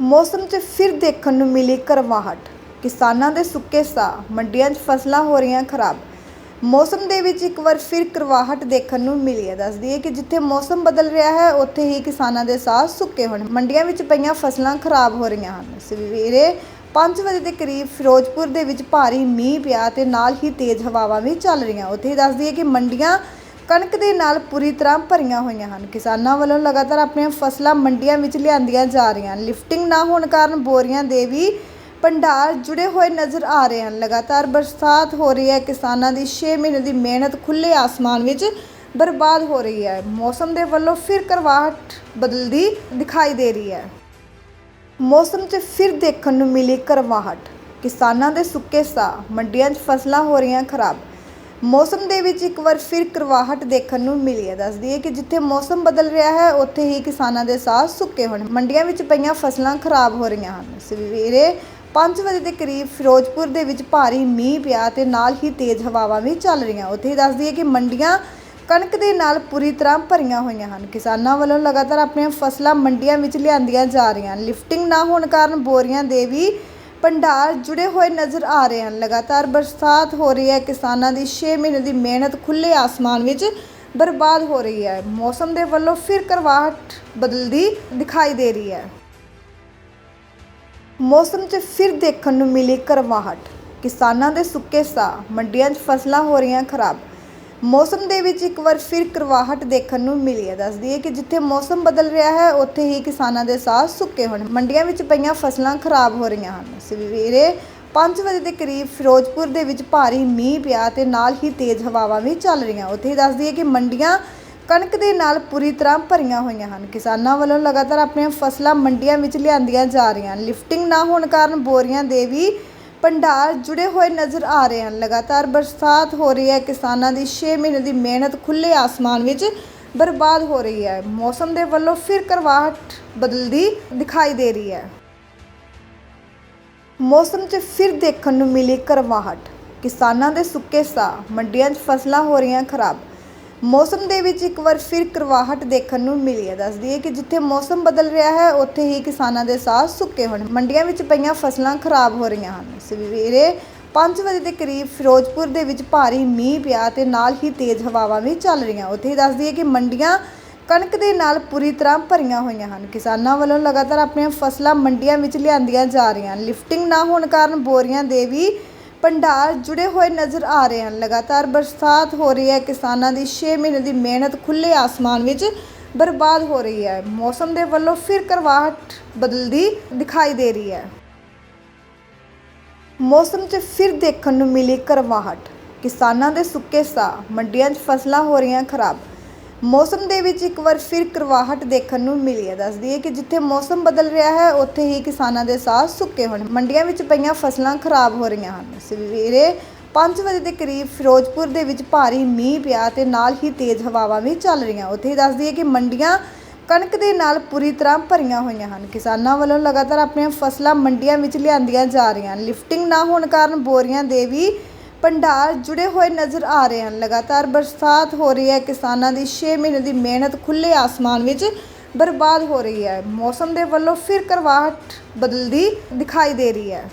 ਮੌਸਮ 'ਚ ਫਿਰ ਦੇਖਣ ਨੂੰ ਮਿਲੀ ਕਰਵਾਹਟ। ਕਿਸਾਨਾਂ ਦੇ ਸੁੱਕੇ ਸਾਹ, ਮੰਡੀਆਂ 'ਚ ਫਸਲਾਂ ਹੋ ਰਹੀਆਂ ਖਰਾਬ। ਮੌਸਮ ਦੇ ਵਿੱਚ ਇੱਕ ਵਾਰ ਫਿਰ ਕਰਵਾਹਟ ਦੇਖਣ ਨੂੰ ਮਿਲੀ ਹੈ। ਦੱਸਦੀ ਹੈ ਕਿ ਜਿੱਥੇ ਮੌਸਮ ਬਦਲ ਰਿਹਾ ਹੈ, ਉੱਥੇ ਹੀ ਕਿਸਾਨਾਂ ਦੇ ਸਾਹ ਸੁੱਕੇ ਹੋਣ। ਮੰਡੀਆਂ ਵਿੱਚ ਪਈਆਂ ਫਸਲਾਂ ਖਰਾਬ ਹੋ ਰਹੀਆਂ ਹਨ। ਸਵੇਰੇ 5 ਵਜੇ ਦੇ ਕਰੀਬ ਫਿਰੋਜ਼ਪੁਰ ਦੇ ਵਿੱਚ ਭਾਰੀ ਮੀਂਹ ਪਿਆ ਤੇ ਨਾਲ ਹੀ ਤੇਜ਼ ਹਵਾਵਾਂ ਵੀ ਚੱਲ ਰਹੀਆਂ। ਉੱਥੇ ਹੀ ਦੱਸਦੀ ਹੈ ਕਿ ਮੰਡੀਆਂ ਕਣਕ ਦੇ ਨਾਲ ਪੂਰੀ ਤਰ੍ਹਾਂ ਭਰੀਆਂ ਹੋਈਆਂ ਹਨ। ਕਿਸਾਨਾਂ ਵੱਲੋਂ ਲਗਾਤਾਰ ਆਪਣੀਆਂ ਫਸਲਾਂ ਮੰਡੀਆਂ ਵਿੱਚ ਲਿਆਂਦੀਆਂ ਜਾ ਰਹੀਆਂ ਹਨ। ਲਿਫਟਿੰਗ ਨਾ ਹੋਣ ਕਾਰਨ ਬੋਰੀਆਂ ਦੇ ਵੀ ਭੰਡਾਰ ਜੁੜੇ ਹੋਏ ਨਜ਼ਰ ਆ ਰਹੇ ਹਨ। ਲਗਾਤਾਰ ਬਰਸਾਤ ਹੋ ਰਹੀ ਹੈ। ਕਿਸਾਨਾਂ ਦੀ 6 ਮਹੀਨੇ ਦੀ ਮਿਹਨਤ ਖੁੱਲੇ ਆਸਮਾਨ ਵਿੱਚ ਬਰਬਾਦ ਹੋ ਰਹੀ ਹੈ। ਮੌਸਮ ਦੇ ਵੱਲੋਂ ਫਿਰ ਕਰਵਾਹਟ ਬਦਲਦੀ ਦਿਖਾਈ ਦੇ ਰਹੀ ਹੈ। ਮੌਸਮ 'ਚ ਫਿਰ ਦੇਖਣ ਨੂੰ ਮਿਲੀ ਕਰਵਾਹਟ। ਕਿਸਾਨਾਂ ਦੇ ਸੁੱਕੇ ਸਾਹ, ਮੰਡੀਆਂ 'ਚ ਫਸਲਾਂ ਹੋ ਰਹੀਆਂ ਖਰਾਬ। ਮੌਸਮ ਦੇ ਵਿੱਚ ਇੱਕ ਵਾਰ ਫਿਰ ਕਰਵਾਹਟ ਦੇਖਣ ਨੂੰ ਮਿਲੀ ਹੈ। ਦੱਸਦੀ ਹੈ ਕਿ ਜਿੱਥੇ ਮੌਸਮ ਬਦਲ ਰਿਹਾ ਹੈ, ਉੱਥੇ ਹੀ ਕਿਸਾਨਾਂ ਦੇ ਸਾਹ ਸੁੱਕੇ ਹੋਣ। ਮੰਡੀਆਂ ਵਿੱਚ ਪਈਆਂ ਫਸਲਾਂ ਖਰਾਬ ਹੋ ਰਹੀਆਂ ਹਨ। ਸਵੇਰੇ 5 ਵਜੇ ਦੇ ਕਰੀਬ ਫਿਰੋਜ਼ਪੁਰ ਦੇ ਵਿੱਚ ਭਾਰੀ ਮੀਂਹ ਪਿਆ ਤੇ ਨਾਲ ਹੀ ਤੇਜ਼ ਹਵਾਵਾਂ ਵੀ ਚੱਲ ਰਹੀਆਂ। ਉੱਥੇ ਹੀ ਦੱਸਦੀ ਹੈ ਕਿ ਮੰਡੀਆਂ ਕਣਕ ਦੇ ਨਾਲ ਪੂਰੀ ਤਰ੍ਹਾਂ ਭਰੀਆਂ ਹੋਈਆਂ ਹਨ। ਕਿਸਾਨਾਂ ਵੱਲੋਂ ਲਗਾਤਾਰ ਆਪਣੀਆਂ ਫਸਲਾਂ ਮੰਡੀਆਂ ਵਿੱਚ ਲਿਆਂਦੀਆਂ ਜਾ ਰਹੀਆਂ ਲਿਫਟਿੰਗ ਨਾ ਹੋਣ ਕਾਰਨ ਬੋਰੀਆਂ ਦੇ ਵੀ ਭੰਡਾਰ ਜੁੜੇ ਹੋਏ ਨਜ਼ਰ ਆ ਰਹੇ ਹਨ। ਲਗਾਤਾਰ ਬਰਸਾਤ ਹੋ ਰਹੀ ਹੈ। ਕਿਸਾਨਾਂ ਦੀ 6 ਮਹੀਨੇ ਦੀ ਮਿਹਨਤ ਖੁੱਲੇ ਆਸਮਾਨ ਵਿੱਚ ਬਰਬਾਦ ਹੋ ਰਹੀ ਹੈ। ਮੌਸਮ ਦੇ ਵੱਲੋਂ ਫਿਰ ਕਰਵਾਹਟ ਬਦਲਦੀ ਦਿਖਾਈ ਦੇ ਰਹੀ ਹੈ। ਮੌਸਮ 'ਚ ਫਿਰ ਦੇਖਣ ਨੂੰ ਮਿਲੀ ਕਰਵਾਹਟ। ਕਿਸਾਨਾਂ ਦੇ ਸੁੱਕੇ ਸਾਹ, ਮੰਡੀਆਂ 'ਚ ਫਸਲਾਂ ਹੋ ਰਹੀਆਂ ਖਰਾਬ। ਮੌਸਮ ਦੇ ਵਿੱਚ ਇੱਕ ਵਾਰ ਫਿਰ ਕਰਵਾਹਟ ਦੇਖਣ ਨੂੰ ਮਿਲੀ ਹੈ। ਦੱਸਦੀ ਹੈ ਕਿ ਜਿੱਥੇ ਮੌਸਮ ਬਦਲ ਰਿਹਾ ਹੈ, ਉੱਥੇ ਹੀ ਕਿਸਾਨਾਂ ਦੇ ਸਾਹ ਸੁੱਕੇ ਹੋਣ। ਮੰਡੀਆਂ ਵਿੱਚ ਪਈਆਂ ਫਸਲਾਂ ਖਰਾਬ ਹੋ ਰਹੀਆਂ ਹਨ। ਸਵੇਰੇ 5 ਵਜੇ ਦੇ ਕਰੀਬ ਫਿਰੋਜ਼ਪੁਰ ਦੇ ਵਿੱਚ ਭਾਰੀ ਮੀਂਹ ਪਿਆ ਤੇ ਨਾਲ ਹੀ ਤੇਜ਼ ਹਵਾਵਾਂ ਵੀ ਚੱਲ ਰਹੀਆਂ। ਉੱਥੇ ਹੀ ਦੱਸਦੀ ਹੈ ਕਿ ਮੰਡੀਆਂ ਕਣਕ ਦੇ ਨਾਲ ਪੂਰੀ ਤਰ੍ਹਾਂ ਭਰੀਆਂ ਹੋਈਆਂ ਹਨ। ਕਿਸਾਨਾਂ ਵੱਲੋਂ ਲਗਾਤਾਰ ਆਪਣੀਆਂ ਫਸਲਾਂ ਮੰਡੀਆਂ ਵਿੱਚ ਲਿਆਂਦੀਆਂ ਜਾ ਰਹੀਆਂ ਲਿਫਟਿੰਗ ਨਾ ਹੋਣ ਕਾਰਨ ਬੋਰੀਆਂ ਦੇ ਵੀ ਭੰਡਾਰ ਜੁੜੇ ਹੋਏ ਨਜ਼ਰ ਆ ਰਹੇ ਹਨ। ਲਗਾਤਾਰ ਬਰਸਾਤ ਹੋ ਰਹੀ ਹੈ। ਕਿਸਾਨਾਂ ਦੀ 6 ਮਹੀਨੇ ਦੀ ਮਿਹਨਤ ਖੁੱਲੇ ਆਸਮਾਨ ਵਿੱਚ ਬਰਬਾਦ ਹੋ ਰਹੀ ਹੈ। ਮੌਸਮ ਦੇ ਵੱਲੋਂ ਫਿਰ ਕਰਵਾਹਟ ਬਦਲਦੀ ਦਿਖਾਈ ਦੇ ਰਹੀ ਹੈ। ਮੌਸਮ 'ਚ ਫਿਰ ਦੇਖਣ ਨੂੰ ਮਿਲੀ ਕਰਵਾਹਟ। ਕਿਸਾਨਾਂ ਦੇ ਸੁੱਕੇ ਸਾਹ, ਮੰਡੀਆਂ 'ਚ ਫਸਲਾਂ ਹੋ ਰਹੀਆਂ ਖਰਾਬ। ਮੌਸਮ ਦੇ ਵਿੱਚ ਇੱਕ ਵਾਰ ਫਿਰ ਕਰਵਾਹਟ ਦੇਖਣ ਨੂੰ ਮਿਲੀ ਹੈ। ਦੱਸਦੀ ਹੈ ਕਿ ਜਿੱਥੇ ਮੌਸਮ ਬਦਲ ਰਿਹਾ ਹੈ, ਉੱਥੇ ਹੀ ਕਿਸਾਨਾਂ ਦੇ ਸਾਹ ਸੁੱਕੇ ਹੋਣ। ਮੰਡੀਆਂ ਵਿੱਚ ਪਈਆਂ ਫਸਲਾਂ ਖਰਾਬ ਹੋ ਰਹੀਆਂ ਹਨ। ਸਵੇਰੇ 5 ਵਜੇ ਦੇ ਕਰੀਬ ਫਿਰੋਜ਼ਪੁਰ ਦੇ ਵਿੱਚ ਭਾਰੀ ਮੀਂਹ ਪਿਆ ਤੇ ਨਾਲ ਹੀ ਤੇਜ਼ ਹਵਾਵਾਂ ਵੀ ਚੱਲ ਰਹੀਆਂ। ਉੱਥੇ ਹੀ ਦੱਸਦੀ ਹੈ ਕਿ ਮੰਡੀਆਂ ਕਣਕ ਦੇ ਨਾਲ ਪੂਰੀ ਤਰ੍ਹਾਂ ਭਰੀਆਂ ਹੋਈਆਂ ਹਨ। ਕਿਸਾਨਾਂ ਵੱਲੋਂ ਲਗਾਤਾਰ ਆਪਣੀਆਂ ਫਸਲਾਂ ਮੰਡੀਆਂ ਵਿੱਚ ਲਿਆਂਦੀਆਂ ਜਾ ਰਹੀਆਂ ਲਿਫਟਿੰਗ ਨਾ ਹੋਣ ਕਾਰਨ ਬੋਰੀਆਂ ਦੇ ਵੀ ਭੰਡਾਰ ਜੁੜੇ ਹੋਏ ਨਜ਼ਰ ਆ ਰਹੇ ਹਨ। ਲਗਾਤਾਰ ਬਰਸਾਤ ਹੋ ਰਹੀ ਹੈ। ਕਿਸਾਨਾਂ ਦੀ 6 ਮਹੀਨੇ ਦੀ ਮਿਹਨਤ ਖੁੱਲੇ ਆਸਮਾਨ ਵਿੱਚ ਬਰਬਾਦ ਹੋ ਰਹੀ ਹੈ। ਮੌਸਮ ਦੇ ਵੱਲੋਂ ਫਿਰ ਕਰਵਾਹਟ ਬਦਲਦੀ ਦਿਖਾਈ ਦੇ ਰਹੀ ਹੈ। ਮੌਸਮ 'ਚ ਫਿਰ ਦੇਖਣ ਨੂੰ ਮਿਲੀ ਕਰਵਾਹਟ। ਕਿਸਾਨਾਂ ਦੇ ਸੁੱਕੇ ਸਾਹ, ਮੰਡੀਆਂ 'ਚ ਫਸਲਾਂ ਹੋ ਰਹੀਆਂ ਖਰਾਬ। ਮੌਸਮ ਦੇ ਵਿੱਚ ਇੱਕ ਵਾਰ ਫਿਰ ਕਰਵਾਹਟ ਦੇਖਣ ਨੂੰ ਮਿਲੀ ਹੈ। ਦੱਸਦੀ ਹੈ ਕਿ ਜਿੱਥੇ ਮੌਸਮ ਬਦਲ ਰਿਹਾ ਹੈ, ਉੱਥੇ ਹੀ ਕਿਸਾਨਾਂ ਦੇ ਸਾਹ ਸੁੱਕੇ ਹੋਣ। ਮੰਡੀਆਂ ਵਿੱਚ ਪਈਆਂ ਫਸਲਾਂ ਖਰਾਬ ਹੋ ਰਹੀਆਂ ਹਨ। ਸਵੇਰੇ 5 ਵਜੇ ਦੇ ਕਰੀਬ ਫਿਰੋਜ਼ਪੁਰ ਦੇ ਵਿੱਚ ਭਾਰੀ ਮੀਂਹ ਪਿਆ ਤੇ ਨਾਲ ਹੀ ਤੇਜ਼ ਹਵਾਵਾਂ ਵੀ ਚੱਲ ਰਹੀਆਂ। ਉੱਥੇ ਹੀ ਦੱਸਦੀ ਹੈ ਕਿ ਮੰਡੀਆਂ ਕਣਕ ਦੇ ਨਾਲ ਪੂਰੀ ਤਰ੍ਹਾਂ ਭਰੀਆਂ ਹੋਈਆਂ ਹਨ। ਕਿਸਾਨਾਂ ਵੱਲੋਂ ਲਗਾਤਾਰ ਆਪਣੀਆਂ ਫਸਲਾਂ ਮੰਡੀਆਂ ਵਿੱਚ ਲਿਆਂਦੀਆਂ ਜਾ ਰਹੀਆਂ ਹਨ। ਲਿਫਟਿੰਗ ਨਾ ਹੋਣ ਕਾਰਨ ਬੋਰੀਆਂ ਦੇ ਵੀ ਭੰਡਾਰ ਜੁੜੇ ਹੋਏ ਨਜ਼ਰ ਆ ਰਹੇ ਹਨ। ਲਗਾਤਾਰ ਬਰਸਾਤ ਹੋ ਰਹੀ ਹੈ। ਕਿਸਾਨਾਂ ਦੀ 6 ਮਹੀਨੇ ਦੀ ਮਿਹਨਤ ਖੁੱਲੇ ਆਸਮਾਨ ਵਿੱਚ ਬਰਬਾਦ ਹੋ ਰਹੀ ਹੈ। ਮੌਸਮ ਦੇ ਵੱਲੋਂ ਫਿਰ ਕਰਵਾਹਟ ਬਦਲਦੀ ਦਿਖਾਈ ਦੇ ਰਹੀ ਹੈ।